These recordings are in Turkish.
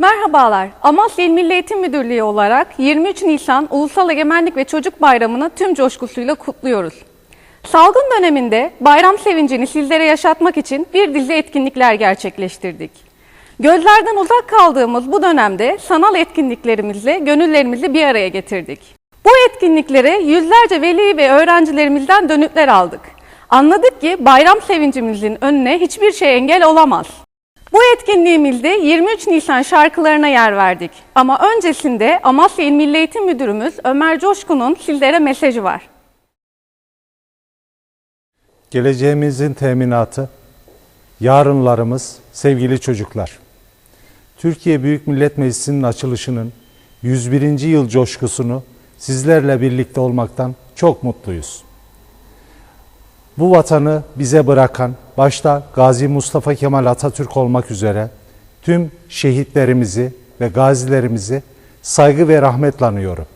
Merhabalar. Amasya İl Milli Eğitim Müdürlüğü olarak 23 Nisan Ulusal Egemenlik ve Çocuk Bayramı'nı tüm coşkusuyla kutluyoruz. Salgın döneminde bayram sevincini sizlere yaşatmak için bir dizi etkinlikler gerçekleştirdik. Gözlerden uzak kaldığımız bu dönemde sanal etkinliklerimizle gönüllerimizi bir araya getirdik. Bu etkinliklere yüzlerce veli ve öğrencilerimizden dönütler aldık. Anladık ki bayram sevincimizin önüne hiçbir şey engel olamaz. Bu etkinliğimizde 23 Nisan şarkılarına yer verdik. Ama öncesinde Amasya İl Milli Eğitim Müdürümüz Ömer Coşkun'un sizlere mesajı var. Geleceğimizin teminatı, yarınlarımız sevgili çocuklar. Türkiye Büyük Millet Meclisi'nin açılışının 101. yıl coşkusunu sizlerle birlikte olmaktan çok mutluyuz. Bu vatanı bize bırakan, başta Gazi Mustafa Kemal Atatürk olmak üzere tüm şehitlerimizi ve gazilerimizi saygı ve rahmetle anıyorum.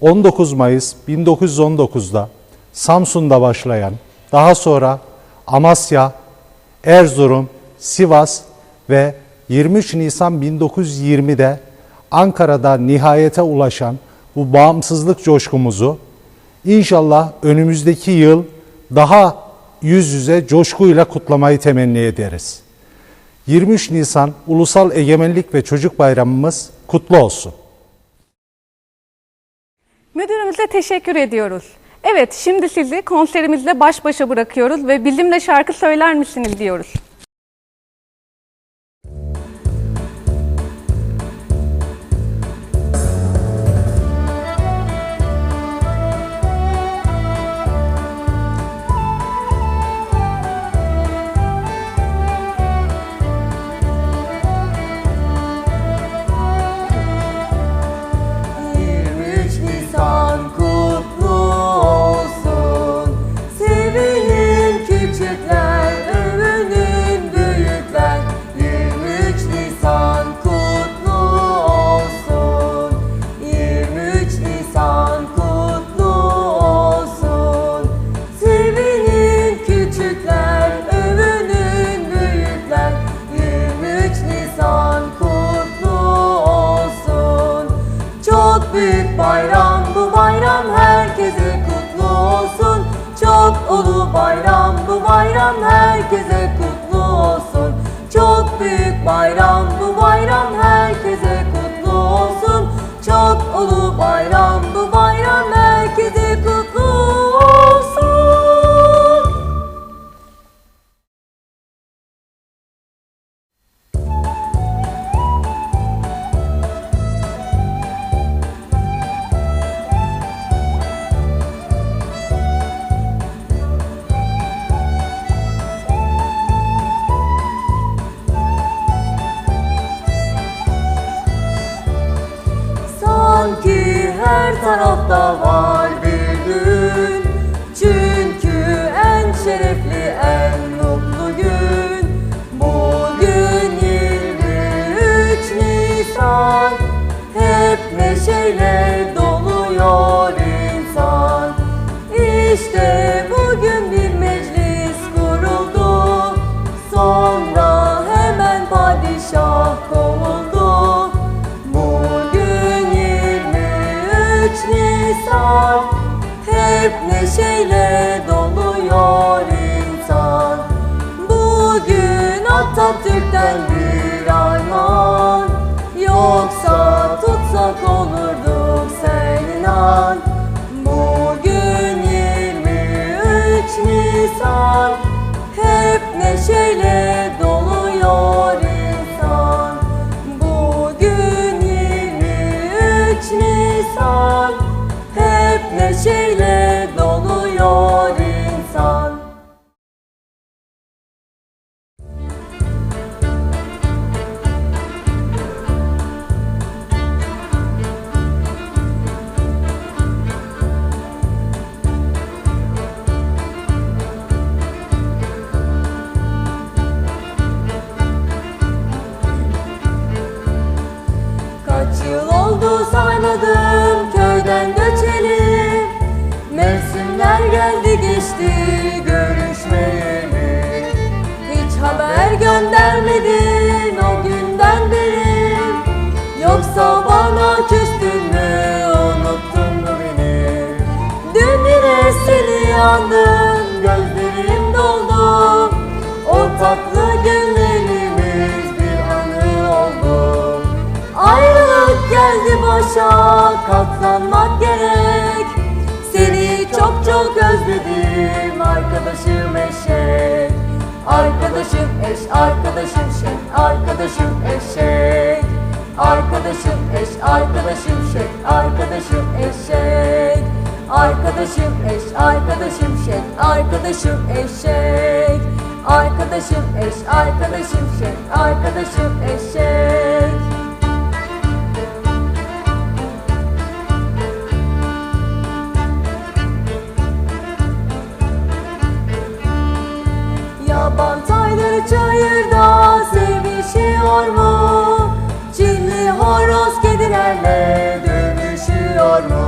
19 Mayıs 1919'da Samsun'da başlayan, daha sonra Amasya, Erzurum, Sivas ve 23 Nisan 1920'de Ankara'da nihayete ulaşan bu bağımsızlık coşkumuzu inşallah önümüzdeki yıl daha yüz yüze coşkuyla kutlamayı temenni ederiz. 23 Nisan Ulusal Egemenlik ve Çocuk Bayramımız kutlu olsun. Müdürümüze teşekkür ediyoruz. Evet, şimdi sizi konserimizle baş başa bırakıyoruz ve bizimle şarkı söyler misiniz diyoruz. Herkese kutlu olsun. Çok büyük bayram bu bayram. Herkese kutlu olsun. Çok ulu bayram bu bayram Hep neşeyle doluyor uyandın gözlerim doldu. O tatlı günlerimiz bir anı oldu. Ayrılık geldi başa katlanmak gerek. Seni çok çok özledim arkadaşım eşek. Arkadaşım eş, arkadaşım şek, arkadaşım eşek. Arkadaşım eş, arkadaşım şek, arkadaşım eşek Arkadaşım eş, arkadaşım şek, arkadaşım eşek Arkadaşım eş, arkadaşım şek, arkadaşım eşek Yaban tayları çayırda sevişiyor mu? Çinli horoz kedilerle dövüşüyor mu?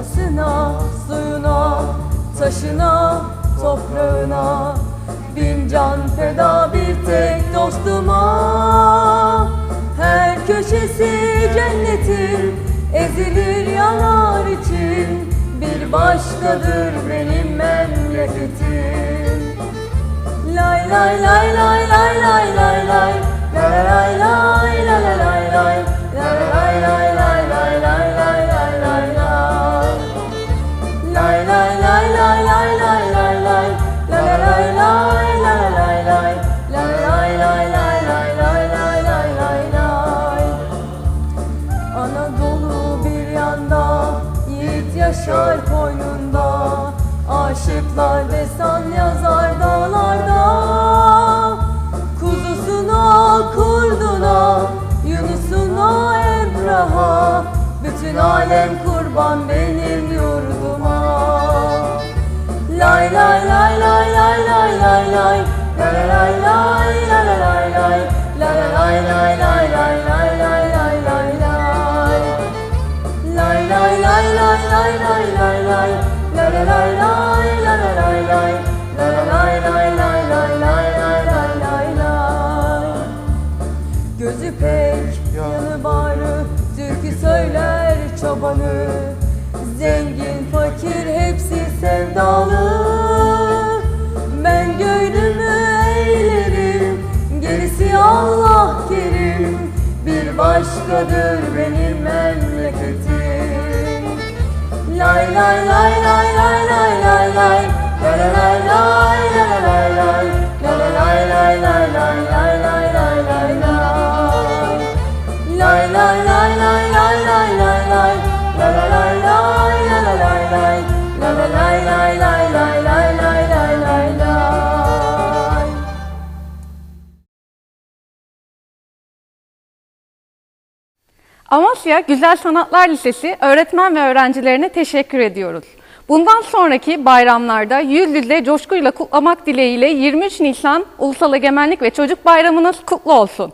Havasına, suyuna, taşına, toprağına Bin can feda bir tek dostuma Her köşesi cennetin ezilir yanar için Bir başkadır benim memleketim Lay lay lay lay lay lay lay lay Lay lay Alem kurban benim yurduma Lay lay lay lay lay lay lay lay Lay lay lay lay lay lay Lay lay lay lay lay lay lay lay lay lay Lay lay lay lay lay lay lay lay La la lay lay Gerisi Allah kerim Bir başkadır benim memleketim Lay lay lay lay lay lay lay lay La la lay lay la la lay lay La la lay lay lay lay lay lay lay lay Amasya Güzel Sanatlar Lisesi öğretmen ve öğrencilerine teşekkür ediyoruz. Bundan sonraki bayramlarda yüz yüze coşkuyla kutlamak dileğiyle 23 Nisan Ulusal Egemenlik ve Çocuk Bayramınız kutlu olsun.